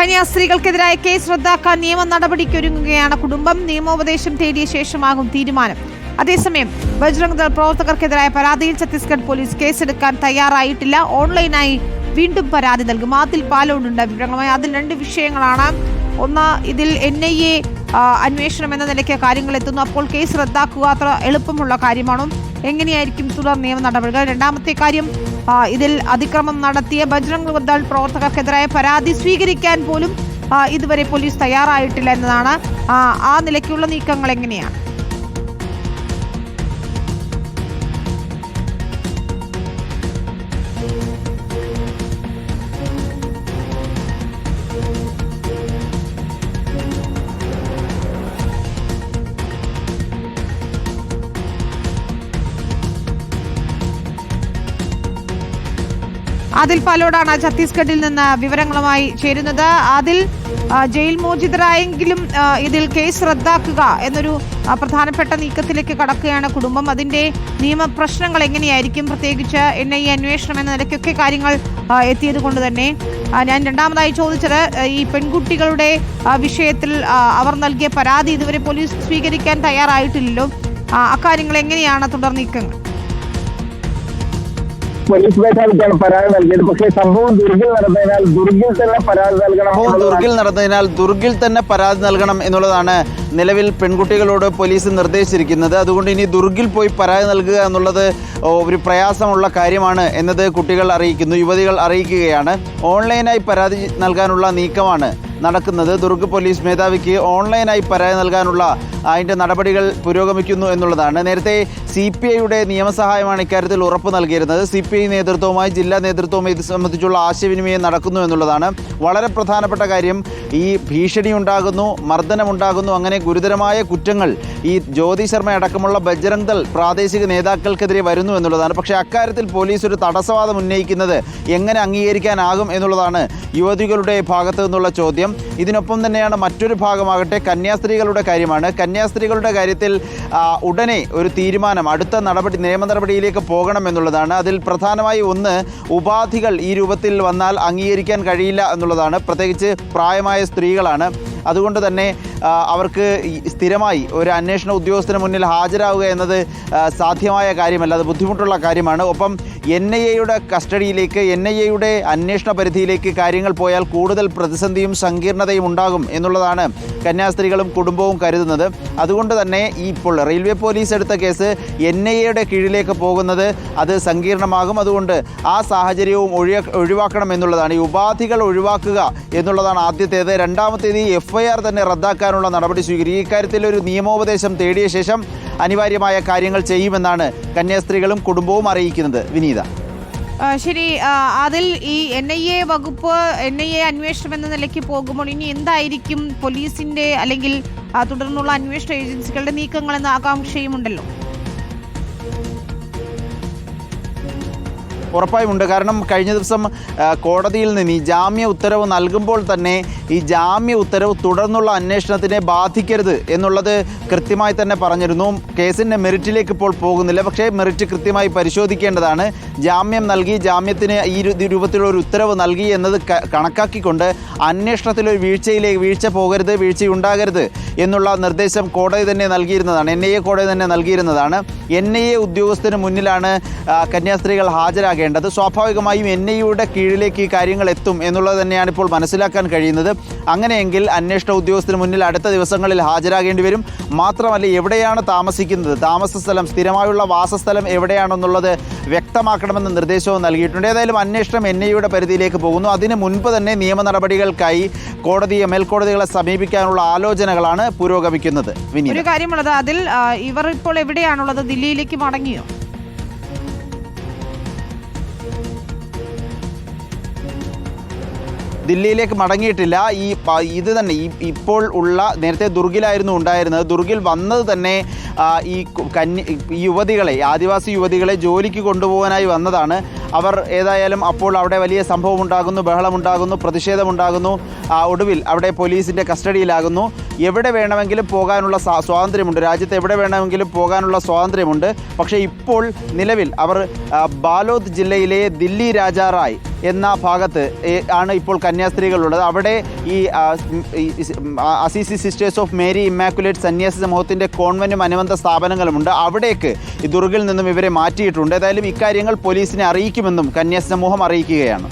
കന്യാസ്ത്രീകൾക്കെതിരായ case റദ്ദാക്കാൻ നിയമ നടപടിക്കൊരുങ്ങുകയാണ് കുടുംബം. നിയമോപദേശം തേടിയ ശേഷമാകും തീരുമാനം. അതേസമയം ബജ്രംഗ് ദൾ പ്രവർത്തകർക്കെതിരായ പരാതിയിൽ ഛത്തീസ്ഗഡ് പോലീസ് കേസെടുക്കാൻ തയ്യാറായിട്ടില്ല. ഓൺലൈനായി വീണ്ടും പരാതി നൽകും. അതിൽ പാലോടുണ്ട് വിവരങ്ങളുമായി. അതിൽ രണ്ട് വിഷയങ്ങളാണ്. ഒന്ന് ഇതിൽ എൻ ഐ എ അന്വേഷണം എന്ന നിലയ്ക്ക് കാര്യങ്ങൾ എത്തുന്നു. അപ്പോൾ കേസ് റദ്ദാക്കുക അത്ര എളുപ്പമുള്ള കാര്യമാണോ? എങ്ങനെയായിരിക്കും തുടർ നിയമ നടപടികൾ? രണ്ടാമത്തെ കാര്യം ഇതിൽ അതിക്രമം നടത്തിയ ബജ്രംഗ് ദൾ പ്രവർത്തകർക്കെതിരായ പരാതി സ്വീകരിക്കാൻ പോലും ഇതുവരെ പോലീസ് തയ്യാറായിട്ടില്ല എന്നതാണ് ആ, നിലയ്ക്കുള്ള നീക്കങ്ങൾ എങ്ങനെയാണ്? അതിൽ പാലോടാണ് ഛത്തീസ്ഗഡിൽ നിന്ന് വിവരങ്ങളുമായി ചേരുന്നത്. അതിൽ ജയിൽ മോചിതരായെങ്കിലും ഇതിൽ കേസ് റദ്ദാക്കുക എന്നൊരു പ്രധാനപ്പെട്ട നീക്കത്തിലേക്ക് കടക്കുകയാണ് കുടുംബം. അതിന്റെ നിയമപ്രശ്നങ്ങൾ എങ്ങനെയായിരിക്കും? പ്രത്യേകിച്ച് എൻ ഐ അന്വേഷണം എന്ന നിലയ്ക്കൊക്കെ കാര്യങ്ങൾ എത്തിയത് കൊണ്ട് തന്നെ. ഞാൻ രണ്ടാമതായി ചോദിച്ചത് ഈ പെൺകുട്ടികളുടെ വിഷയത്തിൽ അവർ നൽകിയ പരാതി ഇതുവരെ പോലീസ് സ്വീകരിക്കാൻ തയ്യാറായിട്ടില്ലല്ലോ. അക്കാര്യങ്ങൾ എങ്ങനെയാണ് തുടർ നീക്കങ്ങൾ? പോലീസ് മേധാവിക്കാണ് പരാതി നൽകിയത്. പക്ഷേ സംഭവം ദുർഗിൽ നടന്നതിനാൽ ദുർഗിൽ തന്നെ പരാതി നൽകണം ദുർഗിൽ നടന്നതിനാൽ ദുർഗിൽ തന്നെ പരാതി നൽകണം എന്നുള്ളതാണ് നിലവിൽ പെൺകുട്ടികളോട് പോലീസ് നിർദ്ദേശിച്ചിരിക്കുന്നത്. അതുകൊണ്ട് ഇനി ദുർഗിൽ പോയി പരാതി നൽകുക എന്നുള്ളത് ഒരു പ്രയാസമുള്ള കാര്യമാണ് എന്നത് കുട്ടികൾ അറിയിക്കുന്നു യുവതികൾ അറിയിക്കുകയാണ്. ഓൺലൈനായി പരാതി നൽകാനുള്ള നീക്കമാണ് നടക്കുന്നത്. ദുർഗ് പോലീസ് മേധാവിക്ക് ഓൺലൈനായി പരാതി നൽകാനുള്ള അതിന്റെ നടപടികൾ പുരോഗമിക്കുന്നു എന്നുള്ളതാണ്. നേരത്തെ സി പി ഐയുടെ നിയമസഹായമാണ് ഇക്കാര്യത്തിൽ ഉറപ്പ് നൽകിയിരുന്നത്. സി പി ഐ നേതൃത്വവുമായി ജില്ലാ നേതൃത്വവും ഇത് സംബന്ധിച്ചുള്ള ആശയവിനിമയം നടക്കുന്നു എന്നുള്ളതാണ്. വളരെ പ്രധാനപ്പെട്ട കാര്യം ഈ ഭീഷണി ഉണ്ടാകുന്നു മർദ്ദനമുണ്ടാകുന്നു അങ്ങനെ ഗുരുതരമായ കുറ്റങ്ങൾ ഈ ജ്യോതി ശർമ്മ അടക്കമുള്ള ബജ്രംഗ് ദൾ പ്രാദേശിക നേതാക്കൾക്കെതിരെ വരുന്നു എന്നുള്ളതാണ്. പക്ഷേ അക്കാര്യത്തിൽ പോലീസ് ഒരു തടസ്സവാദം ഉന്നയിക്കുന്നത് എങ്ങനെ അംഗീകരിക്കാനാകും എന്നുള്ളതാണ് യുവതികളുടെ ഭാഗത്തു നിന്നുള്ള ചോദ്യം. ഇതിനൊപ്പം തന്നെയാണ് മറ്റൊരു ഭാഗമാകട്ടെ കന്യാസ്ത്രീകളുടെ കാര്യമാണ്. കന്യാസ്ത്രീകളുടെ കാര്യത്തിൽ ഉടനെ ഒരു തീരുമാനം അടുത്ത നടപടി നിയമ നടപടിയിലേക്ക് പോകണം എന്നുള്ളതാണ്. അതിൽ പ്രധാനമായി ഒന്ന് ഉപാധികൾ ഈ രൂപത്തിൽ വന്നാൽ അംഗീകരിക്കാൻ കഴിയില്ല എന്നുള്ളതാണ്. പ്രത്യേകിച്ച് പ്രായമായ സ്ത്രീകളാണ്. അതുകൊണ്ട് തന്നെ അവർക്ക് സ്ഥിരമായി ഒരു അന്വേഷണ ഉദ്യോഗസ്ഥന് മുന്നിൽ ഹാജരാകുക എന്നത് സാധ്യമായ കാര്യമല്ല. അത് ബുദ്ധിമുട്ടുള്ള കാര്യമാണ്. ഒപ്പം എൻ ഐ എയുടെ കസ്റ്റഡിയിലേക്ക് എൻ ഐ എയുടെ അന്വേഷണ പരിധിയിലേക്ക് കാര്യങ്ങൾ പോയാൽ കൂടുതൽ പ്രതിസന്ധിയും സങ്കീർണതയും ഉണ്ടാകും എന്നുള്ളതാണ് കന്യാസ്ത്രീകളും കുടുംബവും കരുതുന്നത്. അതുകൊണ്ട് തന്നെ ഇപ്പോൾ റെയിൽവേ പോലീസ് എടുത്ത കേസ് എൻ ഐ എയുടെ കീഴിലേക്ക് പോകുന്നത് അത് സങ്കീർണമാകും. അതുകൊണ്ട് ആ സാഹചര്യവും ഒഴിവാക്കണം എന്നുള്ളതാണ് ഈ ഉപാധികൾ ഒഴിവാക്കുക എന്നുള്ളതാണ് ആദ്യത്തേത്. രണ്ടാമത്തേത് എഫ് ഐ ആർ തന്നെ റദ്ദാക്കാനുള്ള നടപടി സ്വീകരിക്കും ഇക്കാര്യത്തിൽ ഒരു നിയമോപദേശം തേടിയ ശേഷം അനിവാര്യമായ കാര്യങ്ങൾ ചെയ്യുമെന്നാണ് കന്യാസ്ത്രീകളും കുടുംബവും അറിയിക്കുന്നത്. വിനീത. ശരി. അതിൽ ഈ എൻ ഐ എ വകുപ്പ് എൻ ഐ എ അന്വേഷണം എന്ന നിലയ്ക്ക് പോകുമ്പോൾ ഇനി എന്തായിരിക്കും പോലീസിന്റെ അല്ലെങ്കിൽ തുടർന്നുള്ള അന്വേഷണ ഏജൻസികളുടെ നീക്കങ്ങൾ എന്ന ആകാംക്ഷയുമുണ്ടല്ലോ? ഉറപ്പായും ഉണ്ട് കാരണം കഴിഞ്ഞ ദിവസം കോടതിയിൽ നിന്ന് ഈ ജാമ്യ ഉത്തരവ് നൽകുമ്പോൾ തന്നെ ഈ ജാമ്യ ഉത്തരവ് തുടർന്നുള്ള അന്വേഷണത്തിനെ ബാധിക്കരുത് എന്നുള്ളത് കൃത്യമായി തന്നെ പറഞ്ഞിരുന്നു. കേസിന്റെ മെറിറ്റിലേക്ക് ഇപ്പോൾ പോകുന്നില്ല. പക്ഷേ മെറിറ്റ് കൃത്യമായി പരിശോധിക്കേണ്ടതാണ്. ജാമ്യം നൽകി ജാമ്യത്തിന് ഈ രൂപത്തിലുള്ള ഒരു ഉത്തരവ് നൽകി എന്നത് കണക്കാക്കിക്കൊണ്ട് അന്വേഷണത്തിൽ ഒരു വീഴ്ചയിലേക്ക് വീഴ്ച പോകരുത് വീഴ്ചയുണ്ടാകരുത് എന്നുള്ള നിർദ്ദേശം കോടതി തന്നെ നൽകിയിരുന്നതാണ്. എൻ ഐ എ കോടതി തന്നെ നൽകിയിരുന്നതാണ്. എൻ ഐ എ ഉദ്യോഗസ്ഥന് മുന്നിലാണ് കന്യാസ്ത്രീകൾ കന്യാസ്ത്രീകൾ ഹാജരാകേണ്ടത് സ്വാഭാവികമായും എൻ ഐ യുടെ കീഴിലേക്ക് ഈ കാര്യങ്ങൾ എത്തും എന്നുള്ളത് തന്നെയാണ് ഇപ്പോൾ മനസ്സിലാക്കാൻ കഴിയുന്നത്. അങ്ങനെയെങ്കിൽ അന്വേഷണ ഉദ്യോഗസ്ഥന് മുന്നിൽ അടുത്ത ദിവസങ്ങളിൽ ഹാജരാകേണ്ടി വരും. മാത്രമല്ല എവിടെയാണ് താമസിക്കുന്നത്? താമസ സ്ഥലം സ്ഥിരമായുള്ള വാസസ്ഥലം എവിടെയാണെന്നുള്ളത് വ്യക്തമാക്കണമെന്ന നിർദ്ദേശവും നൽകിയിട്ടുണ്ട്. ഏതായാലും അന്വേഷണം എൻ ഐയുടെ പരിധിയിലേക്ക് പോകുന്നു. അതിന് മുൻപ് തന്നെ നിയമ നടപടികൾക്കായി കോടതിയെ മേൽക്കോടതികളെ സമീപിക്കാനുള്ള ആലോചനകളാണ് പുരോഗമിക്കുന്നത്. ഒരു കാര്യമുള്ളത് അതിൽ ഇവർ ഇപ്പോൾ എവിടെയാണുള്ളത്? ദില്ലിയിലേക്ക് മടങ്ങിയോ? ദില്ലിയിലേക്ക് മടങ്ങിയിട്ടില്ല. ഈ ഇത് തന്നെ ഇപ്പോൾ ഉള്ള നേരത്തെ ദുർഗിലായിരുന്നു ഉണ്ടായിരുന്നത്. ദുർഗിൽ വന്നത് തന്നെ ഈ കന്യ യുവതികളെ ആദിവാസി യുവതികളെ ജോലിക്ക് കൊണ്ടുപോകാനായി വന്നതാണ്. അവർ ഏതായാലും അപ്പോൾ അവിടെ വലിയ സംഭവം ഉണ്ടാകുന്നു ബഹളമുണ്ടാകുന്നു പ്രതിഷേധമുണ്ടാകുന്നു. ഒടുവിൽ അവിടെ പോലീസിന്റെ കസ്റ്റഡിയിലാകുന്നു. എവിടെ വേണമെങ്കിലും പോകാനുള്ള സ്വാതന്ത്ര്യമുണ്ട്. രാജ്യത്ത് എവിടെ വേണമെങ്കിലും പോകാനുള്ള സ്വാതന്ത്ര്യമുണ്ട്. പക്ഷേ ഇപ്പോൾ നിലവിൽ അവർ ബാലോദ് ജില്ലയിലെ ദില്ലി രാജാറായ് എന്ന ഭാഗത്ത് ആണ് ഇപ്പോൾ കന്യാസ്ത്രീകളുള്ളത്. അവിടെ ഈ Assisi sisters of Mary Immaculate സന്യാസി സമൂഹത്തിന്റെ കോൺവെന്റും അനുബന്ധ സ്ഥാപനങ്ങളുമുണ്ട്. അവിടേക്ക് ദുർഗിൽ നിന്നും ഇവരെ മാറ്റിയിട്ടുണ്ട്. ഏതായാലും ഇക്കാര്യങ്ങൾ പോലീസിനെ അറിയിക്കുമെന്നും കന്യാസമൂഹം സമൂഹം അറിയിക്കുകയാണ്.